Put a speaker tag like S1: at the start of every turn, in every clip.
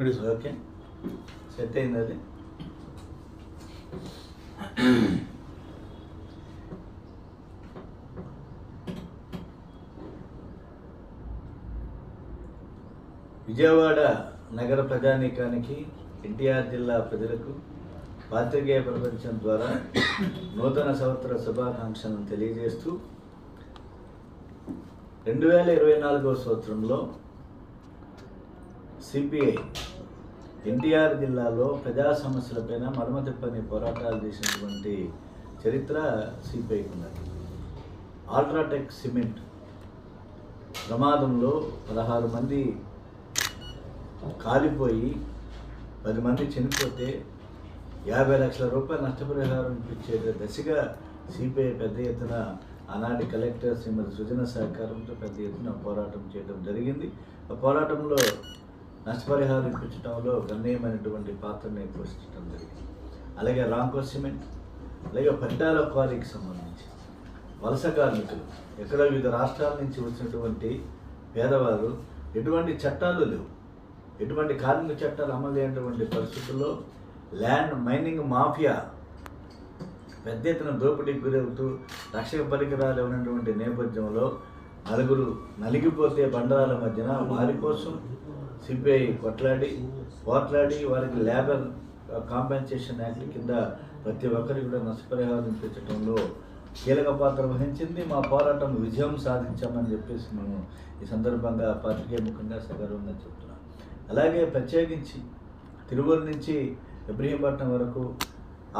S1: Okay. Set అయింది అది? విజయవాడ నగర ప్రజానీకానికి ఎన్టీఆర్ జిల్లా ప్రజలకు పాత్రికేయ ప్రపంచం ద్వారా నూతన సంవత్సర శుభాకాంక్షలను తెలియజేస్తూ రెండు వేల ఇరవై నాలుగో సంవత్సరంలో సిపిఐ ఎన్టీఆర్ జిల్లాలో ప్రజా సమస్యలపైన మడమతిప్పని పోరాటాలు చేసినటువంటి చరిత్ర సిపిఐకి ఉన్నది. ఆల్ట్రాటెక్ సిమెంట్ ప్రమాదంలో పదహారు మంది కాలిపోయి పది మంది చనిపోతే యాభై లక్షల రూపాయల నష్టపరిహారం ఇప్పించే దశగా సిపిఐ పెద్ద ఎత్తున ఆనాటి కలెక్టర్ శ్రీమతి సుజన సహకారంతో పెద్ద ఎత్తున పోరాటం చేయడం జరిగింది. ఆ పోరాటంలో నష్టపరిహారం ఇప్పించడంలో గణనీయమైనటువంటి పాత్రని పోషించడం జరిగింది. అలాగే రాంకో సిమెంట్ అలాగే పట్టాల క్వారీకి సంబంధించి వలస కార్మికులు ఎక్కడ వివిధ రాష్ట్రాల నుంచి వచ్చినటువంటి పేదవారు ఎటువంటి చట్టాలు లేవు. ఎటువంటి కార్మిక చట్టాలు అమలు చేయనటువంటి పరిస్థితుల్లో ల్యాండ్ మైనింగ్ మాఫియా పెద్ద ఎత్తున దోపిడీకి గురవుతూ రక్షక పరికరాలు ఉన్నటువంటి నేపథ్యంలో నలుగురు నలిగిపోతే బండరాల మధ్యన వారి కోసం సిపిఐ కొట్లాడి పోట్లాడి వారికి లేబర్ కాంపెన్సేషన్ యాక్ట్ కింద ప్రతి ఒక్కరికి కూడా నష్టపరిహారం తెచ్చడంలో కీలక పాత్ర వహించింది. మా పోరాటం విజయం సాధించామని చెప్పేసి మేము ఈ సందర్భంగా పాత్రికేయ ముఖంగా సగర్వంగా చెప్తున్నాం. అలాగే ప్రత్యేకించి తిరువూరు నుంచి ఇబ్రహీంపట్నం వరకు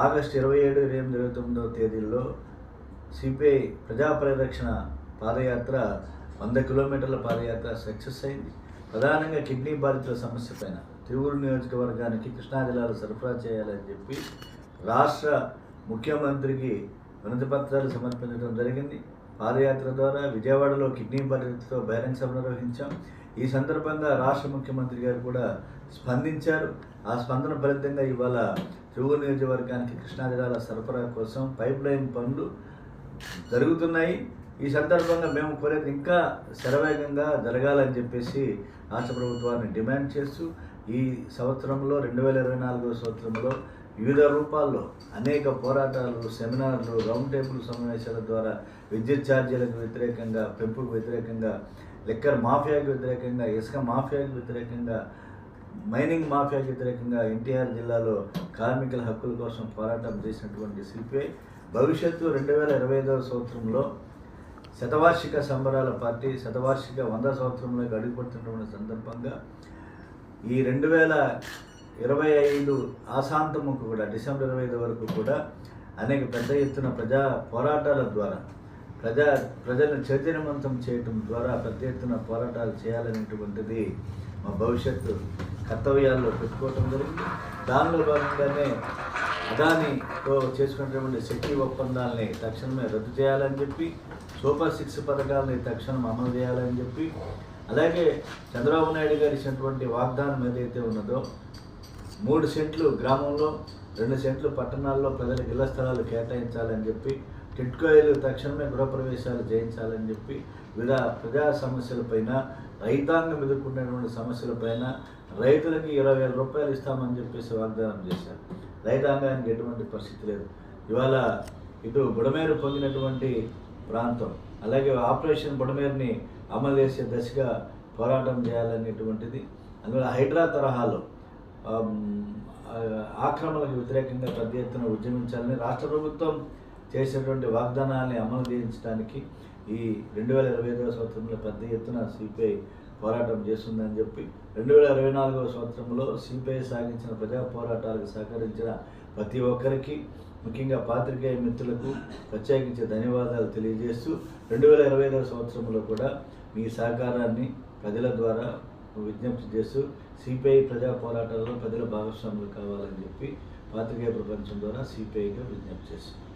S1: ఆగస్టు ఇరవై ఏడు ఇరవై ఎనిమిది ఇరవై తొమ్మిదవ తేదీల్లో సిపిఐ ప్రజా పరిరక్షణ పాదయాత్ర వంద కిలోమీటర్ల పాదయాత్ర సక్సెస్ అయింది. ప్రధానంగా కిడ్నీ బాధితుల సమస్య పైన తిరువురు నియోజకవర్గానికి కృష్ణా జిల్లాలో సరఫరా చేయాలని చెప్పి రాష్ట్ర ముఖ్యమంత్రికి వినతి పత్రాలు సమర్పించడం జరిగింది. పాదయాత్ర ద్వారా విజయవాడలో కిడ్నీ బాధితులతో బహిరంగ సభ నిర్వహించాం. ఈ సందర్భంగా రాష్ట్ర ముఖ్యమంత్రి గారు కూడా స్పందించారు. ఆ స్పందన ఫలితంగా ఇవాళ తిరువురు నియోజకవర్గానికి కృష్ణా జిల్లాల సరఫరా కోసం పైప్ లైన్ పనులు జరుగుతున్నాయి. ఈ సందర్భంగా మేము కోరేది ఇంకా శరవేగంగా జరగాలని చెప్పేసి రాష్ట్ర ప్రభుత్వాన్ని డిమాండ్ చేస్తూ ఈ సంవత్సరంలో రెండు వేల ఇరవై నాలుగో సంవత్సరంలో వివిధ రూపాల్లో అనేక పోరాటాలు సెమినార్లు రౌండ్ టేబుల్ సమావేశాల ద్వారా విద్యుత్ ఛార్జీలకు వ్యతిరేకంగా పెంపుకు వ్యతిరేకంగా లిక్కర్ మాఫియాకు వ్యతిరేకంగా ఇసుక మాఫియాకు వ్యతిరేకంగా మైనింగ్ మాఫియాకు వ్యతిరేకంగా ఎన్టీఆర్ జిల్లాలో కార్మికుల హక్కుల కోసం పోరాటం చేసినటువంటి సిపిఐ భవిష్యత్తు రెండు వేల ఇరవై ఐదవ సంవత్సరంలో శతవార్షిక సంబరాల పార్టీ శతవార్షిక వంద సంవత్సరంలోకి అడుగుపడుతున్న సందర్భంగా ఈ రెండు వేల ఇరవై ఐదు ఆశాంతముకు కూడా డిసెంబర్ ఇరవై ఐదు వరకు కూడా అనేక పెద్ద ఎత్తున ప్రజా పోరాటాల ద్వారా ప్రజా ప్రజలను చైతన్యవంతం చేయటం ద్వారా పెద్ద ఎత్తున పోరాటాలు చేయాలనేటువంటిది మా భవిష్యత్తు కర్తవ్యాల్లో పెట్టుకోవటం జరిగింది. దానిలో భాగంగానే అదానితో చేసుకున్నటువంటి శక్తి ఒప్పందాలని తక్షణమే రద్దు చేయాలని చెప్పి సూపర్ సిక్స్ పథకాలని తక్షణం అమలు చేయాలని చెప్పి అలాగే చంద్రబాబు నాయుడు గారు ఇచ్చినటువంటి వాగ్దానం ఏదైతే ఉన్నదో మూడు సెంట్లు గ్రామంలో రెండు సెంట్లు పట్టణాల్లో ప్రజలకు ఇళ్ళ స్థలాలు కేటాయించాలని చెప్పి టిట్కోయిలు తక్షణమే గృహప్రవేశాలు చేయించాలని చెప్పి వివిధ ప్రజా సమస్యలపైన రైతాంగం ఎదుర్కొనేటువంటి సమస్యలపైన రైతులకి ఇరవై వేల రూపాయలు ఇస్తామని చెప్పేసి వాగ్దానం చేశారు. రైతాంగానికి ఎటువంటి పరిస్థితి లేదు. ఇవాళ ఇటు బుడమేరు పొందినటువంటి ప్రాంతం అలాగే ఆపరేషన్ బుడమేరుని అమలు చేసే దశగా పోరాటం చేయాలనేటువంటిది అందువల్ల హైడ్రా తరహాలో ఆక్రమణలకు వ్యతిరేకంగా పెద్ద ఎత్తున ఉద్యమించాలని రాష్ట్ర ప్రభుత్వం చేసినటువంటి వాగ్దానాన్ని అమలు చేయించడానికి ఈ రెండు వేల ఇరవై ఐదవ సంవత్సరంలో పెద్ద ఎత్తున సిపిఐ పోరాటం చేస్తుందని చెప్పి రెండు వేల ఇరవై నాలుగవ సంవత్సరంలో సిపిఐ సాగించిన ప్రజా పోరాటాలకు సహకరించిన ప్రతి ఒక్కరికి ముఖ్యంగా పాత్రికేయ మిత్రులకు ప్రత్యేకించి ధన్యవాదాలు తెలియజేస్తూ రెండు వేల ఇరవై ఐదవ సంవత్సరంలో కూడా మీ సహకారాన్ని ప్రజల ద్వారా విజ్ఞప్తి చేస్తూ సిపిఐ ప్రజా పోరాటాల్లో ప్రజల భాగస్వాములు కావాలని చెప్పి పాత్రికేయ ప్రపంచం ద్వారా సిపిఐగా విజ్ఞప్తి చేస్తుంది